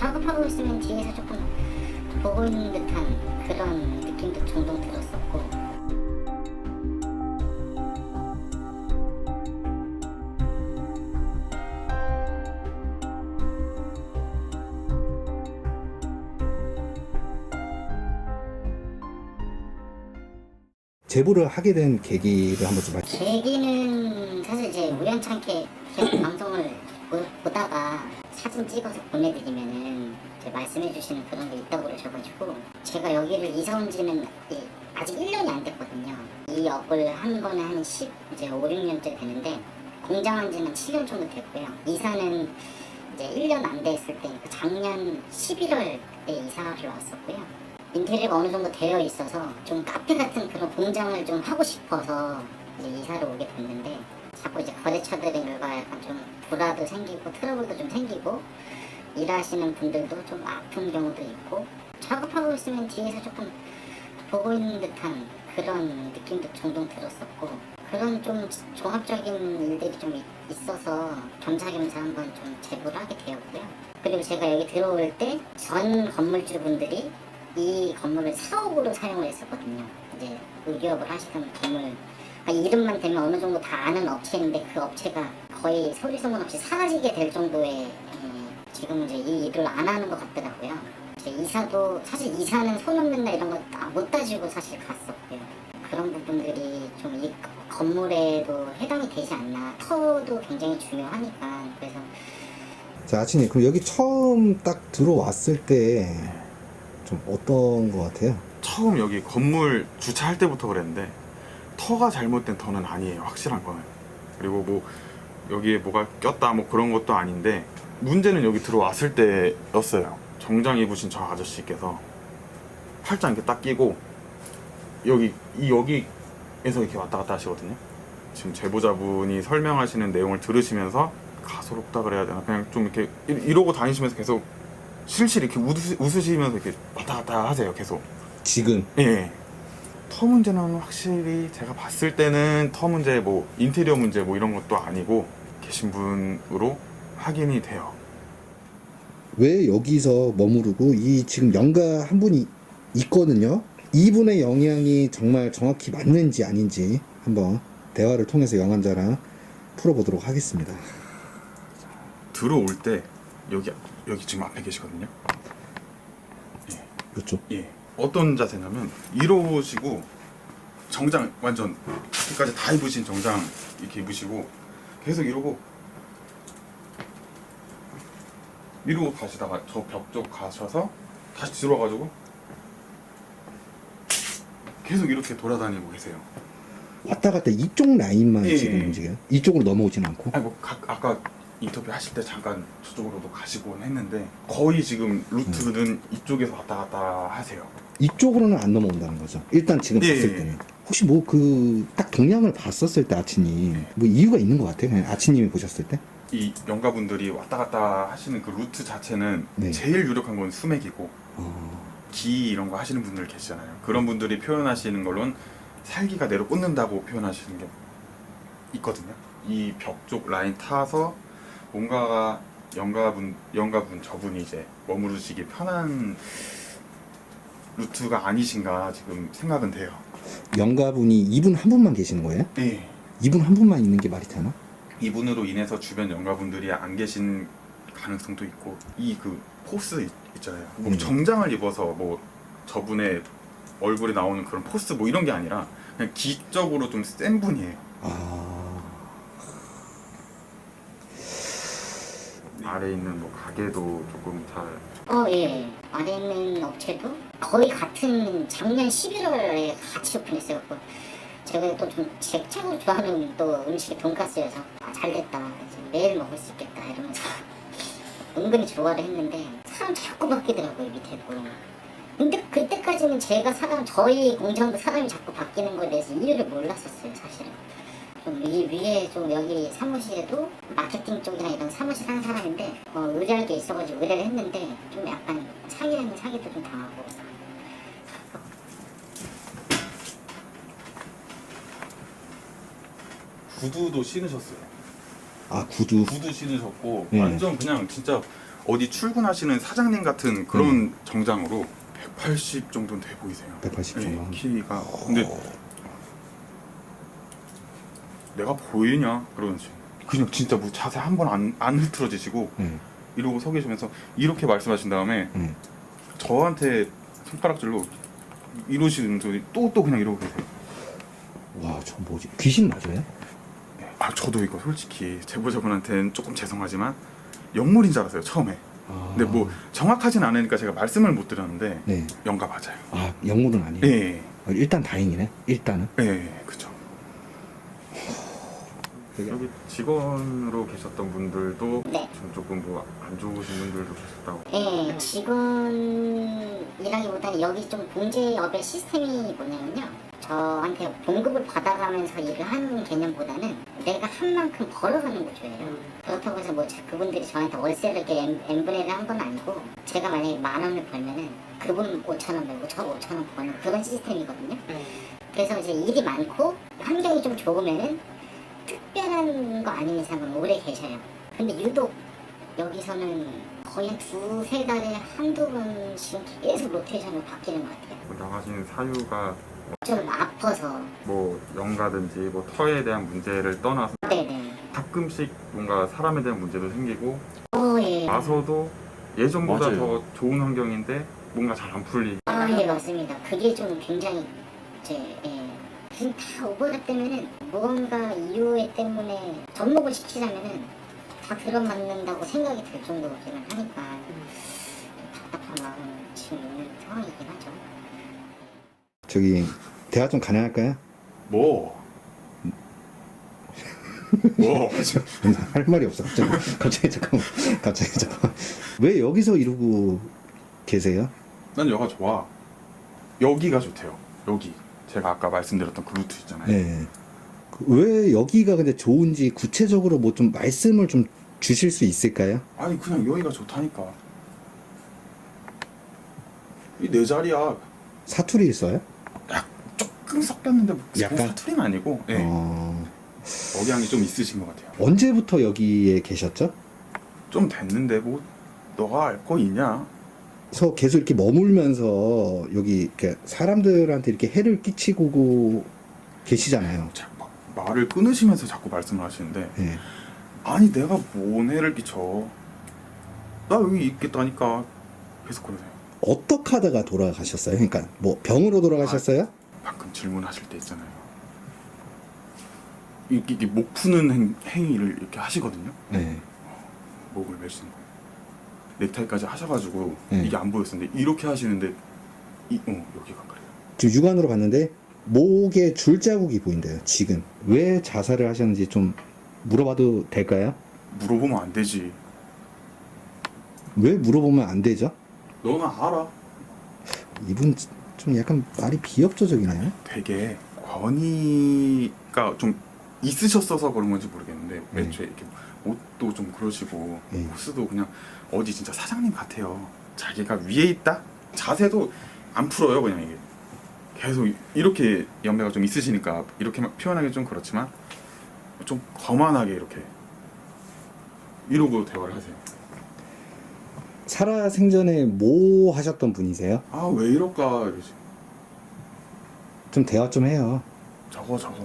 작업하고 있으면 뒤에서 조금 보고 있는 듯한 그런 느낌도 종종 들었었고 제보를 하게 된 계기를 한번 좀 말씀. 계기는 사실 이제 우연찮게 계속 방송을 보- 보다가 사진 찍어서 보내드리면은 말씀해주시는 그런 게 있다고 그러셔가지고 제가 여기를 이사 온 지는 이- 아직 1년이 안 됐거든요. 이 업을 한 거는 한 10, 이제 5, 6년째 되는데 공장 한 지는 7년 정도 됐고요. 이사는 이제 1년 안 됐을 때, 그 작년 11월에 이사를 왔었고요. 인테리어가 어느 정도 되어 있어서 좀 카페 같은 그런 공장을 좀 하고 싶어서 이제 이사를 오게 됐는데 자꾸 이제 거래처들과 약간 좀 불화도 생기고 트러블도 좀 생기고 일하시는 분들도 좀 아픈 경우도 있고 작업하고 있으면 뒤에서 조금 보고 있는 듯한 그런 느낌도 종종 들었었고 그런 좀 종합적인 일들이 좀 있- 있어서 겸사겸사 한번 좀 제보를 하게 되었고요. 그리고 제가 여기 들어올 때 전 건물주분들이 이 건물을 사옥으로 사용을 했었거든요. 이제 의료업을 하시던 건물 이름만 대면 어느 정도 다 아는 업체인데 그 업체가 거의 소리 소문 없이 사라지게 될 정도의 음, 지금 이제 이 일을 안 하는 것 같더라고요. 이제 이사도 사실 이사는 손 없는다 이런 거 못 따지고 사실 갔었고요. 그런 부분들이 좀 이 건물에도 해당이 되지 않나. 터도 굉장히 중요하니까 그래서 자, 아치님, 그럼 여기 처음 딱 들어왔을 때 좀 어떤 것 같아요? 처음 여기 건물 주차할 때부터 그랬는데 터가 잘못된 터는 아니에요. 확실한 거는. 그리고 뭐 여기에 뭐가 꼈다 뭐 그런 것도 아닌데 문제는 여기 들어왔을 때였어요. 정장 입으신 저 아저씨께서 팔짱 이렇게 딱 끼고 여기 이 여기에서 이렇게 왔다 갔다 하시거든요. 지금 제보자분이 설명하시는 내용을 들으시면서 가소롭다 그래야 되나? 그냥 좀 이렇게 이- 이러고 다니시면서 계속 실실 이렇게 웃으, 웃으 시면서 이렇게 왔다 갔다 하세요 계속. 지금. 예. 터 문제는 확실히 제가 봤을 때는 터 문제 뭐 인테리어 문제 뭐 이런 것도 아니고 계신 분으로 확인이 돼요. 왜 여기서 머무르고 이 지금 영가 한 분이 있거든요. 이분의 영향이 정말 정확히 맞는지 아닌지 한번 대화를 통해서 영환자랑 풀어보도록 하겠습니다. 들어올 때 여기 여기 지금 앞에 계시거든요. 그렇죠. 예. 어떤 자세냐면 이러시고 정장 완전 끝까지 다 입으신 정장 이렇게 입으시고 계속 이러고 이러고 가시다가 저 벽 쪽 가셔서 다시 들어와가지고 계속 이렇게 돌아다니고 계세요. 왔다 갔다 이쪽 라인만 예, 지금 예. 움직여요. 이쪽으로 넘어오진 않고. 아니 뭐 각- 아까 인터뷰 하실 때 잠깐 저쪽으로도 가시곤 했는데 거의 지금 루트는 이쪽에서 왔다 갔다 하세요. 이쪽으로는 안 넘어온다는 거죠. 일단 지금 예, 봤을 예. 때는. 혹시 뭐 그 딱 동향을 봤었을 때 아치님 네. 뭐 이유가 있는 것 같아요. 그냥 아치님이 보셨을 때. 이 영가분들이 왔다 갔다 하시는 그 루트 자체는 네. 제일 유력한 건 수맥이고 어, 기 이런 거 하시는 분들 계시잖아요. 그런 분들이 표현하시는 걸로는 살기가 내로 꽂는다고 표현하시는 게 있거든요. 이 벽 쪽 라인 타서 뭔가가 영가분 영가분 저분이 이제 머무르시기 편한 루트가 아니신가 지금 생각은 돼요. 영가분이 이분 한 분만 계시는 거예요? 네. 이분 한 분만 있는 게 말이 되나? 이분으로 인해서 주변 영가분들이 안 계신 가능성도 있고 이 그 포스 있, 있잖아요. 뭐 음. 정장을 입어서 뭐 저분의 얼굴에 나오는 그런 포스 뭐 이런 게 아니라 그냥 기적으로 좀 센 분이에요. 아, 아래 있는 뭐 가게도 조금 잘 어, 예. 아래 있는 업체도 거의 같은 작년 11월에 같이 오픈했어요. 그 제가 또좀제 최고 좋아하는 또 음식이 돈까스여서 아, 잘 됐다. 이제 매일 먹을 수 있겠다 이러면서 은근히 좋아를 했는데 사람 자꾸 바뀌더라고요 밑에도. 근데 그때까지는 제가 사람 저희 공장도 사람이 자꾸 바뀌는 거에 대해서 이유를 몰랐었어요 사실은. 좀 위, 위에 좀 여기 사무실에도 마케팅 쪽이나 이런 사무실 하는 사람인데 어, 의뢰할 게 있어가지고 의뢰를 했는데 좀 약간 사기 아닌 사기도 좀 당하고 구두도 신으셨어요. 아 구두. 구두 신으셨고 네. 완전 그냥 진짜 어디 출근하시는 사장님 같은 그런 음. 정장으로 180 정도는 돼 보이세요. 180 네, 정도. 키가 근데 내가 보이냐 그러는지 그냥 진짜 뭐 자세 한 번 안 안 흐트러지시고 네. 이러고 서 계시면서 이렇게 말씀하신 다음에 네. 저한테 손가락질로 이러시는 분이 또또 그냥 이러고 계세요. 와, 저 뭐지? 귀신 맞아요? 아 저도 이거 솔직히 제보자분한테는 조금 죄송하지만 영물인 줄 알았어요 처음에. 아. 근데 뭐 정확하진 않으니까 제가 말씀을 못 드렸는데 네. 영가 맞아요. 아, 영물은 아니에요. 예, 어, 일단 다행이네. 일단은. 예, 예, 그 죠. 여기 직원으로 계셨던 분들도 네. 좀 조금 뭐 안 좋으신 분들도 계셨다고. 예, 직원이라기보다는 여기 좀 봉제업의 시스템이 뭐냐면요. 저한테 봉급을 받아가면서 일을 하는 개념보다는 내가 한 만큼 벌어가는 구조예요. 그렇다고 해서 뭐 자- 그분들이 저한테 월세를 이렇게 엠- 엠브레를 한건 아니고 제가 만약에 만 원을 벌면은 그분 5천 원 벌고 저 5천 원 버는 그런 시스템이거든요. 그래서 이제 일이 많고 환경이 좀 좋으면은 특별한 거 아닌 이상은 오래 계셔요. 근데 유독 여기서는 거의 한 두세 달에 한두 번씩 계속 로테이션을 바뀌는 것 같아요. 뭐 나가신 사유가 좀 아파서. 뭐 영가든지 뭐 터에 대한 문제를 떠나서 네네. 가끔씩 뭔가 사람에 대한 문제도 생기고 어, 예. 와서도 예전보다 맞아요. 더 좋은 환경인데 뭔가 잘 안 풀리. 아, 예, 맞습니다. 그게 좀 굉장히, 이제, 예. 지금 다 오버랩 되면은 무언가 이유 때문에 접목을 시키자면은 다 들어맞는다고 생각이 들 정도기는 하니까 답답한 마음 지금 있는 상황이긴 하죠. 저기 대화 좀 가능할까요? 뭐? 뭐? 할 말이 없어. 갑자기, 갑자기 잠깐만. 갑자기 잠깐만. 왜 여기서 이러고 계세요? 난 여가 좋아. 여기가 좋대요. 여기. 제가 아까 말씀드렸던 그 루트 있잖아요. 네. 그왜 여기가 근데 좋은지 구체적으로 뭐 좀 말씀을 좀 주실 수 있을까요? 아니 그냥 여기가 좋다니까. 이 내 자리야. 사투리 있어요? 조금 섞였는데 뭐 약간? 사투리는 아니고 예. 어... 억양이 좀 있으신 것 같아요. 언제부터 여기에 계셨죠? 좀 됐는데 뭐 너가 알 거 있냐? 그래서 계속 이렇게 머물면서 여기 이렇게 사람들한테 이렇게 해를 끼치고 계시잖아요. 자, 막 말을 끊으시면서 자꾸 말씀을 하시는데 네. 아니 내가 뭔 해를 끼쳐? 나 여기 있겠다니까 계속 그러세요. 어떻게 하다가 돌아가셨어요? 그러니까 뭐 병으로 돌아가셨어요? 방금 질문하실 때 있잖아요. 이게, 이게 목 푸는 행, 행위를 이렇게 하시거든요. 네. 목을 매시는 거예요. 넥타이까지 하셔가지고 네. 이게 안 보였었는데 이렇게 하시는데 이, 어 여기가 그래요. 지금 육안으로 봤는데 목에 줄 자국이 보인대요. 지금 왜 자살을 하셨는지 좀 물어봐도 될까요? 물어보면 안 되지. 왜 물어보면 안 되죠? 너는 알아. 이분 좀 약간 말이 비협조적이네요. 되게 권위가 좀 있으셨어서 그런 건지 모르겠는데 네. 애초에 이렇게 옷도 좀 그러시고 네. 포스도 그냥 어디 진짜 사장님 같아요. 자기가 위에 있다 자세도 안 풀어요 그냥 이게 계속 이렇게 연배가 좀 있으시니까 이렇게 막 표현하기 좀 그렇지만 좀 거만하게 이렇게 이러고 대화를 하세요. 살아 생전에 뭐 하셨던 분이세요? 아 왜 이럴까 이러지. 좀 대화 좀 해요. 저거 저거.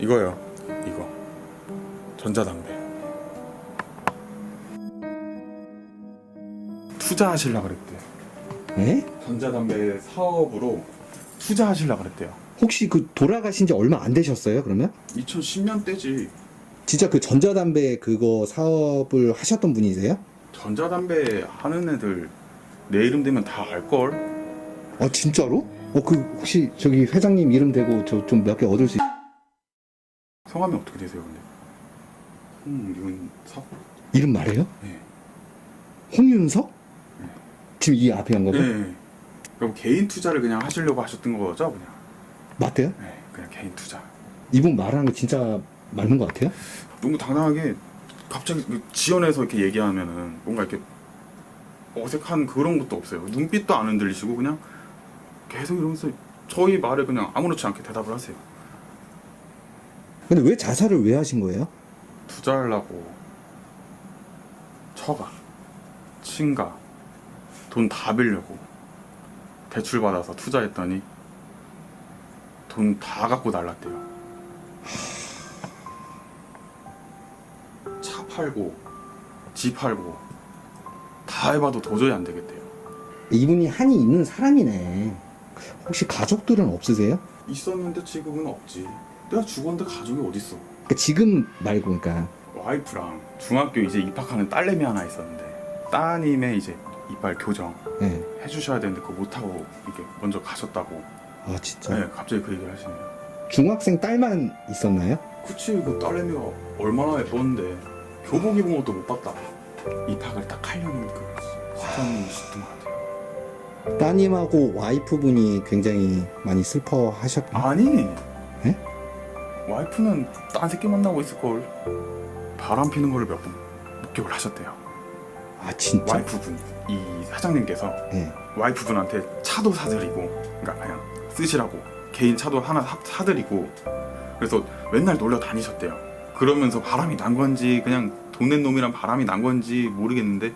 이거요. 이거. 전자담배. 투자하실라 그랬대요. 예? 전자담배 사업으로 투자하실라 그랬대요. 혹시 그 돌아가신 지 얼마 안 되셨어요? 그러면? 2010년 때지. 진짜 그 전자담배 그거 사업을 하셨던 분이세요? 전자담배 하는 애들 내 이름 되면 다 알걸? 아 진짜로? 어 그 혹시 저기 회장님 이름 대고 저 좀 몇 개 얻을 수 있... 성함이 어떻게 되세요, 근데? 홍윤석? 이름 말해요? 네. 홍윤석? 지금 이 앞에 한 거죠? 네. 그럼 개인 투자를 그냥 하시려고 하셨던 거죠, 그냥? 맞대요? 네, 그냥 개인 투자. 이분 말하는 거 진짜 맞는 것 같아요? 너무 당당하게 갑자기 그 지연해서 이렇게 얘기하면은 뭔가 이렇게 어색한 그런 것도 없어요. 눈빛도 안 흔들리시고 그냥 계속 이러면서 저희 말에 그냥 아무렇지 않게 대답을 하세요. 근데 왜 자살을 왜 하신 거예요? 투자하려고 처가, 친가, 돈 다 빌려고 대출 받아서 투자했더니 돈 다 갖고 날랐대요. 차 팔고 집 팔고 다 해봐도 도저히 안 되겠대요. 이분이 한이 있는 사람이네. 혹시 가족들은 없으세요? 있었는데 지금은 없지. 내가 죽었는데 가족이 어딨어? 그러니까 지금 말고 그러니까 와이프랑 중학교 이제 입학하는 딸내미 하나 있었는데 따님의 이제 이빨 교정 네. 해주셔야 되는데 그거 못하고 이렇게 먼저 가셨다고 아 진짜 네 갑자기 그 얘기를 하시네요 중학생 딸만 있었나요? 그치 그 딸내미가 얼마나 예뻤는데 교복 입은 것도 못 봤다 입학을 딱 하려는 그 시점이 시점 같아요 따님하고 와이프분이 굉장히 많이 슬퍼하셨고 아니 에? 와이프는 딴 새끼 만나고 있을걸. 바람 피는 거를 몇 번 목격을 하셨대요. 아 진짜? 와이프분 이 사장님께서 네. 와이프분한테 차도 사드리고 그러니까 그냥 쓰시라고 개인 차도 하나 사, 사드리고 그래서 맨날 놀러 다니셨대요. 그러면서 바람이 난 건지 그냥 돈낸 놈이랑 바람이 난 건지 모르겠는데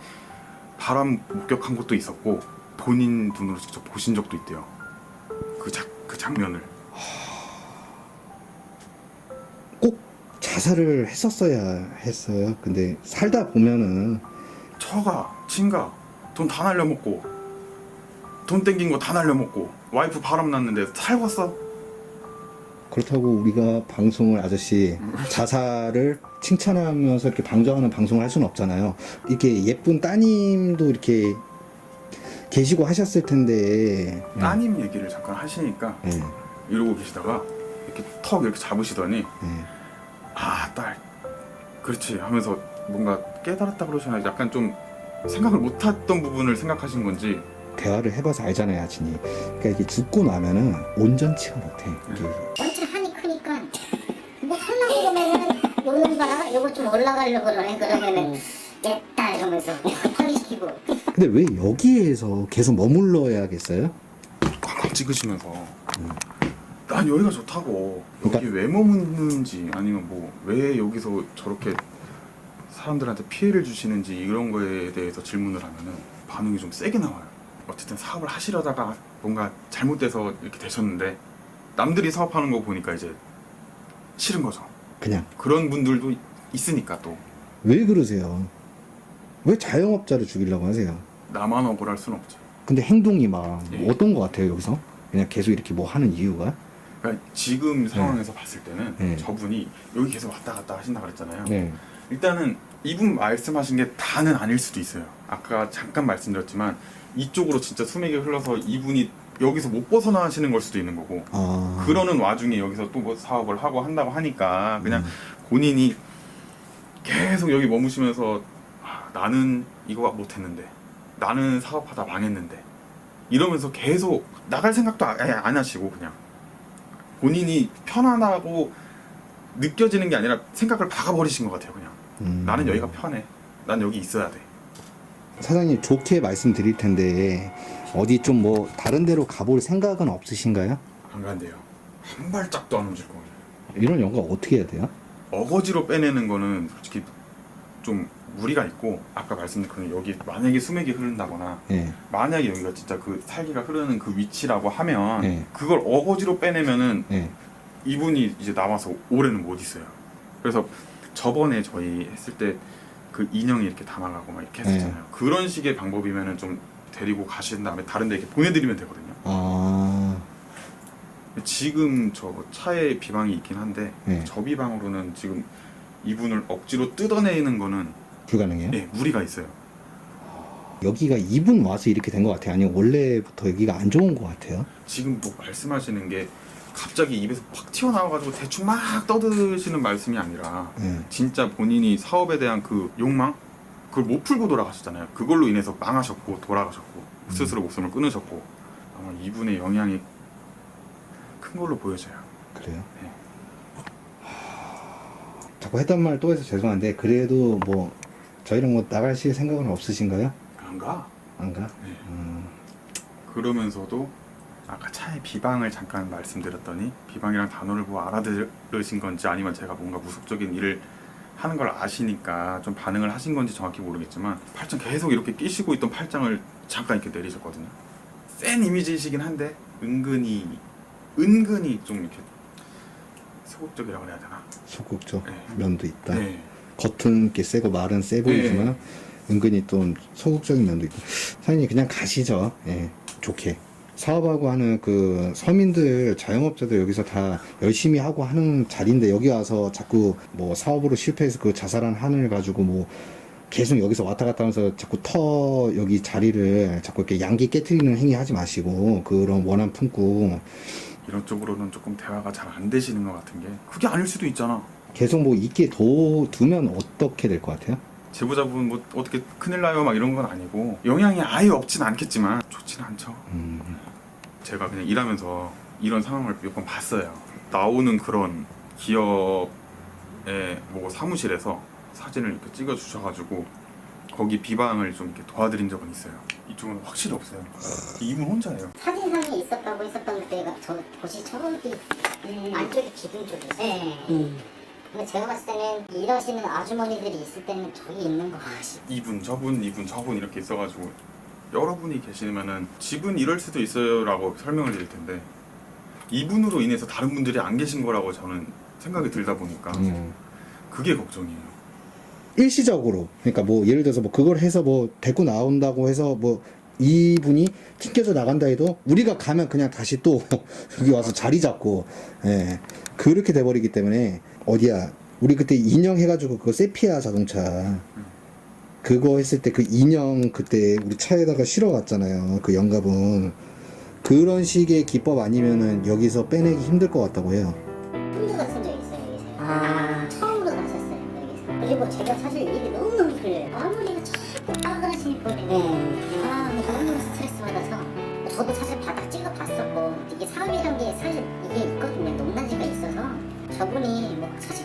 바람 목격한 것도 있었고 본인 눈으로 직접 보신 적도 있대요. 그, 작, 그 장면을 자살을 했었어야 했어요. 근데 살다 보면은 처가 친가 돈 다 날려먹고 돈 땡긴 거 다 날려먹고 와이프 바람 났는데 살겠어? 그렇다고 우리가 방송을 아저씨 자살을 칭찬하면서 이렇게 방정하는 방송을 할 수는 없잖아요. 이렇게 예쁜 따님도 이렇게 계시고 하셨을 텐데. 따님 얘기를 잠깐 하시니까 예, 이러고 계시다가 이렇게 턱 이렇게 잡으시더니 예. 아 딸. 그렇지 하면서 뭔가 깨달았다 그러시나 약간 좀 생각을 못 했던 부분을 생각하신 건지. 대화를 해봐서 알잖아요, 아진이. 그러니까 이게 죽고 나면은 온전치가 못해. 이게. 원체 한이 크니까. 뭐 하려고 그러면은 요놈 봐라 요거 좀 올라가려고 그러네 그러면은. 됐다 이러면서 파리시키고. 근데 왜 여기에서 계속 머물러야겠어요? 꽉꽉 찍으시면서 난 여기가 좋다고 그러니까- 여기 왜 머무는지 아니면 뭐 왜 여기서 저렇게 사람들한테 피해를 주시는지 이런 거에 대해서 질문을 하면은 반응이 좀 세게 나와요. 어쨌든 사업을 하시려다가 뭔가 잘못돼서 이렇게 되셨는데 남들이 사업하는 거 보니까 이제 싫은 거죠. 그냥 그런 분들도 있으니까 또 왜 그러세요? 왜 자영업자를 죽이려고 하세요? 나만 억울할 순 없죠. 근데 행동이 막 예. 어떤 것 같아요 여기서? 그냥 계속 이렇게 뭐 하는 이유가? 그러니까 지금 상황에서 봤을 때는 네. 저분이 여기 계속 왔다 갔다 하신다 그랬잖아요. 네. 일단은 이분 말씀하신 게 다는 아닐 수도 있어요. 아까 잠깐 말씀드렸지만 이쪽으로 진짜 수맥이 흘러서 이분이 여기서 못 벗어나시는 걸 수도 있는 거고 아 그러는 와중에 여기서 또 뭐 사업을 하고 한다고 하니까 그냥 음. 본인이 계속 여기 머무시면서 아, 나는 이거 못했는데 나는 사업하다 망했는데 이러면서 계속 나갈 생각도 아예 안 하시고 그냥 본인이 편안하고 느껴지는 게 아니라 생각을 박아버리신 것 같아요 그냥 음. 나는 여기가 편해 난 여기 있어야 돼 사장님 좋게 말씀드릴 텐데 어디 좀 뭐 다른 데로 가볼 생각은 없으신가요? 안 간대요 한 발짝도 안 움직일 거예요 이런 영화 어떻게 해야 돼요? 어거지로 빼내는 거는 솔직히 좀 무리가 있고 아까 말씀드린 그 여기 만약에 수맥이 흐른다거나 예. 만약에 여기가 진짜 그 살기가 흐르는 그 위치라고 하면 네. 그걸 어거지로 빼내면은 예. 이분이 이제 남아서 올해는 못 있어요. 그래서 저번에 저희 했을 때 그 인형이 이렇게 담아가고 막 이렇게 했었잖아요. 네. 그런 식의 방법이면은 좀 데리고 가신 다음에 다른 데 이렇게 보내드리면 되거든요. 아. 지금 저 차에 비방이 있긴 한데 네. 저 비방으로는 지금 이분을 억지로 뜯어내는 거는 불가능해요? 예, 무리가 있어요. 여기가 이분 와서 이렇게 된 것 같아요. 아니면 원래부터 여기가 안 좋은 것 같아요. 지금 뭐 말씀하시는 게 갑자기 입에서 확 튀어나와가지고 대충 막 떠드시는 말씀이 아니라 예. 진짜 본인이 사업에 대한 그 욕망 그걸 못 풀고 돌아가셨잖아요. 그걸로 인해서 망하셨고 돌아가셨고 스스로 목숨을 끊으셨고 아마 이분의 영향이 큰 걸로 보여져요. 그래요? 네. 하, 자꾸 했던 말 또 해서 죄송한데 그래도 뭐 저희랑 뭐 나가실 생각은 없으신가요? 안 가. 안 가? 네. 음, 그러면서도 아까 차에 비방을 잠깐 말씀드렸더니 비방이랑 단어를 뭐 알아들으신 건지 아니면 제가 뭔가 무속적인 일을 하는 걸 아시니까 좀 반응을 하신 건지 정확히 모르겠지만 팔짱 계속 이렇게 끼시고 있던 팔짱을 잠깐 이렇게 내리셨거든요. 센 이미지이시긴 한데 은근히 은근히 좀 이렇게 소극적이라고 해야 되나? 소극적 네. 면도 있다. 네. 겉은 게 세고 말은 세 보이지만 은근히 좀 소극적인 면도 있고 사장님 그냥 가시죠. 예, 좋게. 사업하고 하는 그 서민들 자영업자들 여기서 다 열심히 하고 하는 자리인데 여기 와서 자꾸 뭐 사업으로 실패해서 그 자살한 한을 가지고 뭐 계속 여기서 왔다 갔다 하면서 자꾸 터 여기 자리를 자꾸 이렇게 양기 깨트리는 행위 하지 마시고 그런 원한 품고 이런 쪽으로는 조금 대화가 잘 안 되시는 것 같은 게 그게 아닐 수도 있잖아. 계속 뭐 있게 둬 두면 어떻게 될 것 같아요? 제보자분 뭐 어떻게 큰일 나요 막 이런 건 아니고 영향이 아예 없진 않겠지만 좋진 않죠. 음, 제가 그냥 일하면서 이런 상황을 몇 번 봤어요. 나오는 그런 기업의 뭐 사무실에서 사진을 이렇게 찍어 주셔가지고 거기 비방을 좀 이렇게 도와드린 적은 있어요. 이쪽은 확실히 없어요. 이분 혼자예요. 사진상에 있었다고 했었던 데가 저 도시 철원기 안쪽에 기둥 쪽이었어요. 네. 근데 제가 봤을 때는 일하시는 아주머니들이 있을 때는 저기 있는 거 같이 이분 저분 이분 저분 이렇게 있어가지고 여러분이 계시면은 집은 이럴 수도 있어요라고 설명을 드릴 텐데 이분으로 인해서 다른 분들이 안 계신 거라고 저는 생각이 들다 보니까 음. 그게 걱정이에요. 일시적으로 그러니까 뭐 예를 들어서 뭐 그걸 해서 뭐 데리고 나온다고 해서 뭐 이분이 튕겨져 나간다 해도 우리가 가면 그냥 다시 또 여기 와서 자리 잡고 예 그렇게 돼버리기 때문에 어디야? 우리 그때 인형 해가지고 그거 세피아 자동차. 그거 했을 때 그 인형 그때 우리 차에다가 실어갔잖아요 그 영갑은 그런 식의 기법 아니면은 여기서 빼내기 힘들 것 같다고 해요. 혼자가 쓴 적이 있어요 여기서. 아. 처음으로 나섰어요 여기서. 그리고 제가 사실 일이 너무 너무 힘들어요. 아무리가 자꾸 거리네. 아 너무너무 스트레스 받아서. 저도 사실 바닥 찍어 봤었고 이게 사업이란 게 사실 저분이 뭐 사실